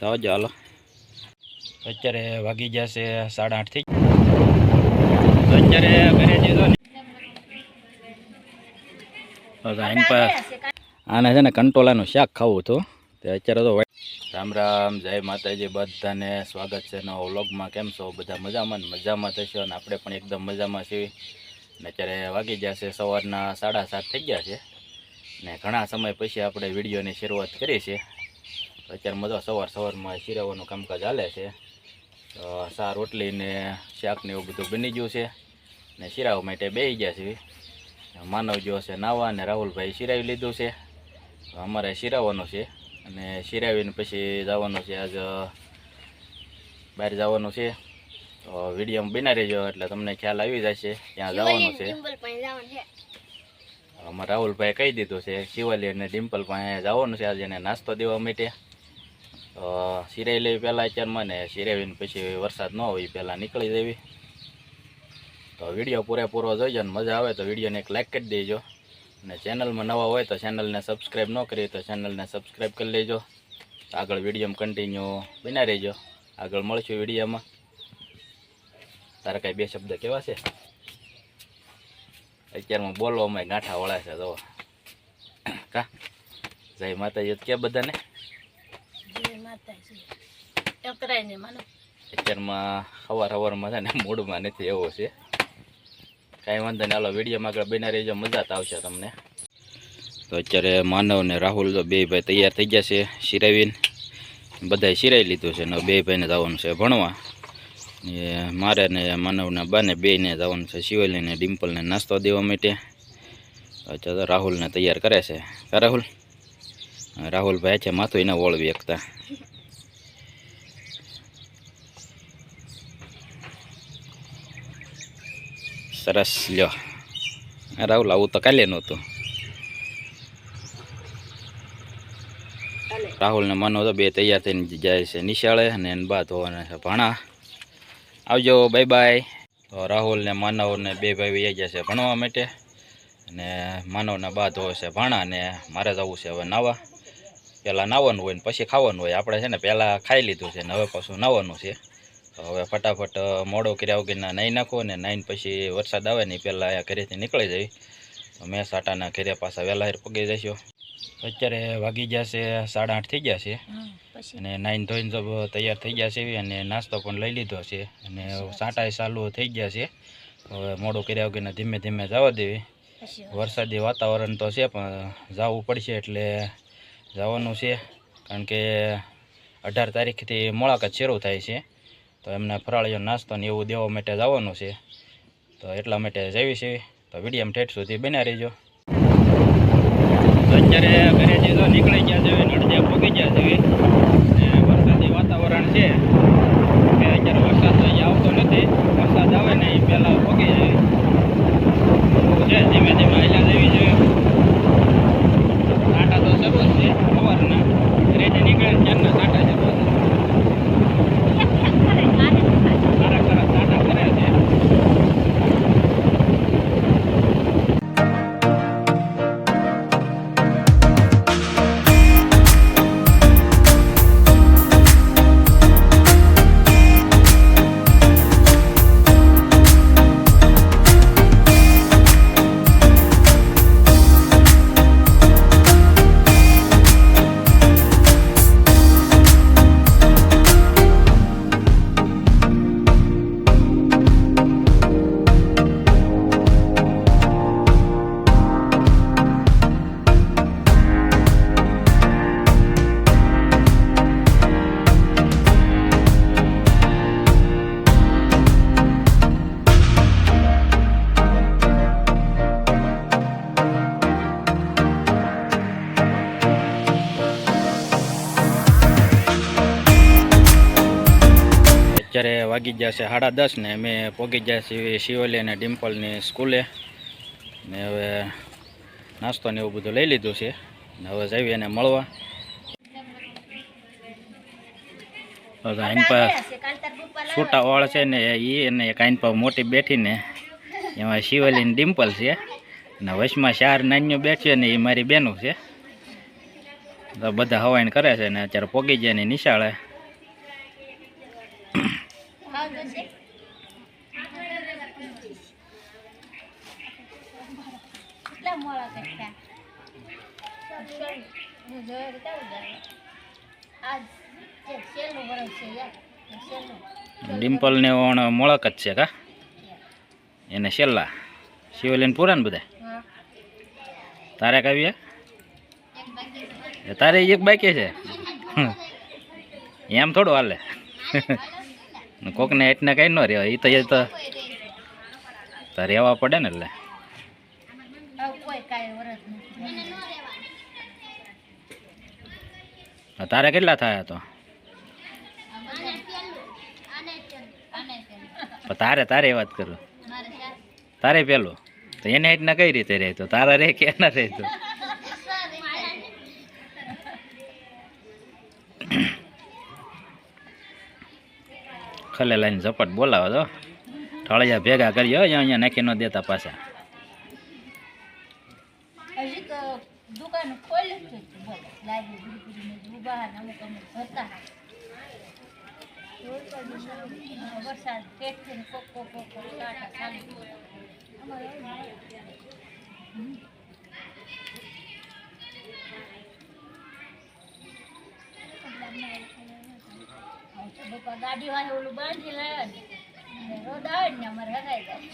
તો ચાલો અત્યારે વાગી જશે સાડા આઠ થઈ અત્યારે ઘરે આને છે ને કંટોલાનું શાક ખાવું હતું. તે અત્યારે તો રામ રામ જય માતાજી બધાને સ્વાગત છે નવા વ્લોગમાં. કેમ છો? બધા મજામાં ને? મજામાં થશો અને આપણે પણ એકદમ મજામાં છીએ. ને અત્યારે વાગી જશે સવારના સાડા સાત થઈ ગયા છે. ને ઘણા સમય પછી આપણે વિડીયોની શરૂઆત કરી છે તો અત્યારે મજા સવાર સવારમાં શીરાવાનું કામકાજ ચાલે છે. તો સા રોટલી ને શાક ને એવું બધું બની ગયું છે. ને શીરાવ માટે બેસી ગયા છે. માનવ જો છે, નાવા અને રાહુલભાઈ શિરાવી લીધું છે. તો અમારે શિરાવવાનું છે અને શિરાવીને પછી જવાનું છે આજ બહાર જવાનું છે. તો વિડીયોમાં બિના રહેજો એટલે તમને ખ્યાલ આવી જશે ત્યાં જવાનું છે. અમારે રાહુલભાઈ કહી દીધું છે, શિવાલી અને ડિમ્પલ પાસે જવાનું છે આજે એને નાસ્તો દેવા માટે. તો શિરાઈ લેવી પહેલાં અત્યારમાં ને સિરાવીને પછી વરસાદ ન હોય પહેલાં નીકળી દેવી તો વીડિયો પૂરેપૂરો જોઈજો ને મજા આવે તો વિડીયોને એક લાઇક કરી દેજો. અને ચેનલમાં નવા હોય તો ચેનલને સબસ્ક્રાઈબ ન કરી તો ચેનલને સબસ્ક્રાઈબ કરી લેજો. આગળ વિડીયોમાં કન્ટિન્યુ બના રહેજો. આગળ મળશું વિડીયોમાં. તારા કાંઈ બે શબ્દ કેવા છે? અત્યારમાં બોલવામાં ગાંઠા વળાશે તો કા? જય માતાજી. કે બધાને? અત્યારમાં સવાર સવારમાં છે ને મૂડમાં નથી એવો છે. કાંઈ વાંધો નહીં, હાલો વિડીયોમાં આગળ બના રહેજો, મજા તો આવશે તમને. તો અત્યારે માનવ ને રાહુલ તો બે ભાઈ તૈયાર થઈ ગયા છે સિરાવીને બધાએ સિરાઈ લીધું છે ને બે ભાઈને જવાનું છે ભણવા. એ મારે ને માનવના બાને બેને જવાનું છે શિવલીને ડિમ્પલને નાસ્તો દેવા માટે. અચ્છા, તો રાહુલને તૈયાર કરે છે. રાહુલ? રાહુલભાઈ છે માથું એને વળવી એકતા. સરસ લ્યો. રાહુલ આવું તો કાલે નહોતું. રાહુલને માનો તો બે તૈયાર થઈને જાય છે નિશાળે અને એને બા ધોવાના છે ભણા. આવજો બાય બાય. તો રાહુલને માનવને બે ભાઈ વહી ગયા છે ભણવા માટે અને માનવના બા ધોવે છે ભાણા ને મારે જવું છે હવે નાવા. પહેલાં નાવાનું હોય ને પછી ખાવાનું હોય. આપણે છે ને પહેલાં ખાઈ લીધું છે ને હવે પાછું નાવાનું છે. તો હવે ફટાફટ મોડો કર્યા વગરના નાહી નાખો ને નાહીને પછી વરસાદ આવે ને પહેલાં અહીંયા ઘરેથી નીકળી જાય. તો મેં સાટાના ઘેરે પાછા વહેલા પગી જશો અત્યારે વાગી જશે સાડા આઠ થઈ ગયા છે. અને નાઈન ધોઈને સબ તૈયાર થઈ ગયા છે અને નાસ્તો પણ લઈ લીધો છે. અને સાંટાય ચાલુ થઈ ગયા છે. હવે મોડું કર્યા વગરના ધીમે ધીમે જવા દેવી. વરસાદી વાતાવરણ તો છે પણ જવું પડશે એટલે જવાનું છે, કારણ કે અઢાર તારીખથી મુલાકાત શરૂ થાય છે. તો એમને ફરાળીઓ નાસ્તો ને એવું દેવા માટે જવાનું છે. તો એટલા માટે જવી છે તો વિડીયમ ઠેઠ સુધી બન્યા રહીજો. અત્યારે ઘરે જે તો નીકળી ગયા છે નડજે પહોંચી ગયા છે. અત્યારે વાગી ગયા છે સાડા દસ ને અમે પહોંચી ગયા છીએ શિવલી અને ડિમ્પલની સ્કૂલે. ને હવે નાસ્તો ને એવું બધું લઈ લીધું છે. ને હવે જઈએ એને મળવા. હવે આઈન પર છૂટા વાળ છે ને એ અને એક આઈન પર મોટી બેઠીને એમાં શિવલી ડિમ્પલ છે. ને વચમાં ચાર નાન્યું બેઠી ને એ મારી બેનું છે. બધા હવાઈન કરે છે ને અત્યારે પોગી જાય નિશાળે. કેટલા મોળા કરતા હું જોયે તો કેવું જાય આજ છેલ્લું વરસ છે યાર છેલ્લું ડિમ્પલને ઓણ મોળક જ છે કા? એને છેલ્લા. શિવલીન પૂરા ને બધા? તારે કાવ્યા તારે એક બાકી છે? એમ થોડું હાલે. કોકને એટલને કઈ ન રહેવાય. એ તો એ તો રહેવા પડે ને એટલે. તારે કેટલા થયા તો? તારે તારે વાત કરું. તારે પેલું. તો એને એટલને કઈ રીતે રહેતો? તારા રે કે ના રહે ખલે લઈને ઝપટ બોલાવો તો ઠળિયા ભેગા કરીએ અહીંયા નાખી ન દેતા પાછા. Thank તો બાપા ઓલું બાંધી ને રોડ આવે ને અમારે હરાઈ જાય.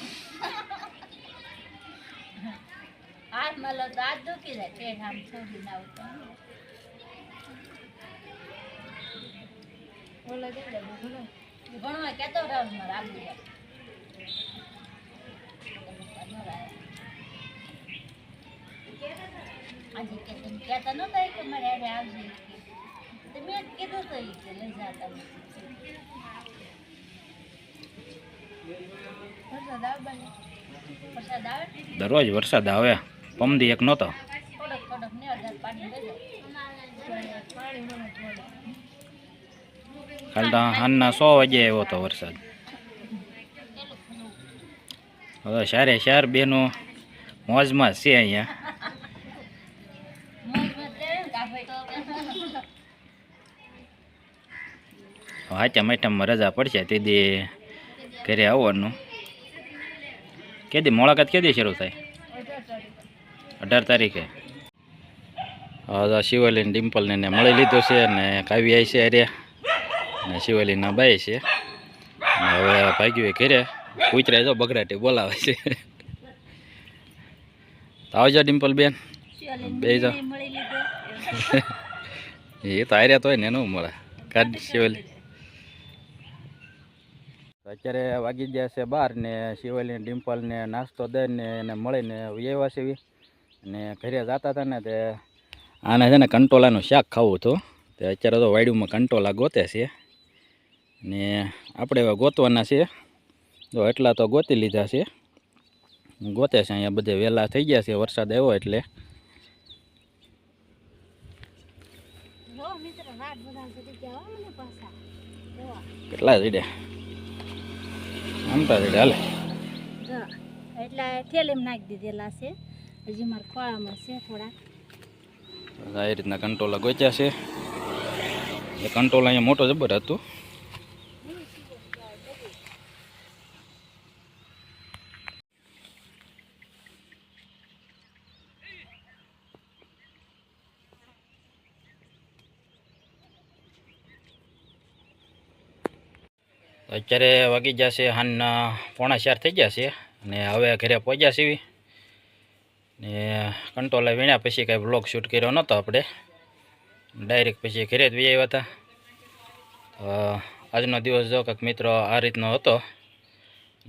હાથમાં લો તો હાથ દુખી જાય, પેટ આમ છોડી ના આવતો ઓલો ભણવા કેતો રાવ મારે આબુ આજે કે તમે કહેતા કે મારે આવજે. મેં કીધું તો એ કે લઈ જાતા દરરોજ વરસાદ આવે. પમદી એક નહોતો. કાલ તો હાનના સો વાગે આવ્યો હતો વરસાદ. હવે સારે સાર બેનો મોજમાં છે અહીંયા મોજમાં જ રહે ને કાફે. હાચા મેઠામાં રજા પડશે તે દી ઘરે આવવાનું. કે દે મુલાકાત કેદી શરૂ થાય? અઢાર તારીખે. હા શિવાલીન ડિમ્પલને એને મળી લીધું છે અને કાવી આવી છે અરે અને શિવાલીના બાઈ છે. હવે ભાગ્યું એ ઘરે. કૂતરા જો બગડાટી બોલાવે છે. તો આવજો ડિમ્પલ બેન. બે જા. એ તો આર્યા તો હોય ને એનું મળે. કાઢ શિવાલી. અત્યારે વાગી ગયા છે બાર ને શિવાલી ડિમ્પલ ને નાસ્તો દઈને એને મળીને વ્યવા છે અને ઘરે જતા હતા ને તે આને છે ને કંટોલાનું શાક ખાવું હતું. તે અત્યારે તો વાડીમાં કંટોલા ગોતે છે. ને આપણે એવા ગોતવાના છે. તો એટલા તો ગોતી લીધા છે. ગોતે છે અહીંયા બધે વહેલા થઈ ગયા છે વરસાદ આવ્યો એટલે. કેટલા જડે જડે હાલે. એટલે થેલીમાં નાખી દીધેલા છે. હજી મારા ખોળામાં છે થોડા આ રીતના કંટ્રોલા ગોચ્યા છે. એ કંટ્રોલ અહીંયા મોટો જબર હતું. અત્યારે વાગી જશે હાનના પોણા ચાર થઈ ગયા છે અને હવે ઘરે પહોંચ્યા છીએ. ને કંટ્રોલે વીણ્યા પછી કાંઈ બ્લોગ શૂટ કર્યો નહોતો આપણે. ડાયરેક્ટ પછી ઘરે જ આવ્યા હતા. આજનો દિવસ જો કંઈક મિત્રો આ રીતનો હતો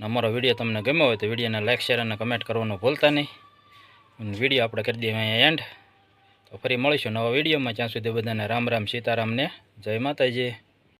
અમારો વીડિયો તમને ગમ્યો હોય તો વિડીયોને લાઇક શેર અને કમેન્ટ કરવાનું ભૂલતા નહીં. વીડિયો આપણે કરી દઈએ અહીંયા એન્ડ તો ફરી મળીશું નવા વિડીયોમાં. જ્યાં સુધી બધાને રામ રામ, સીતારામને જય માતાજી.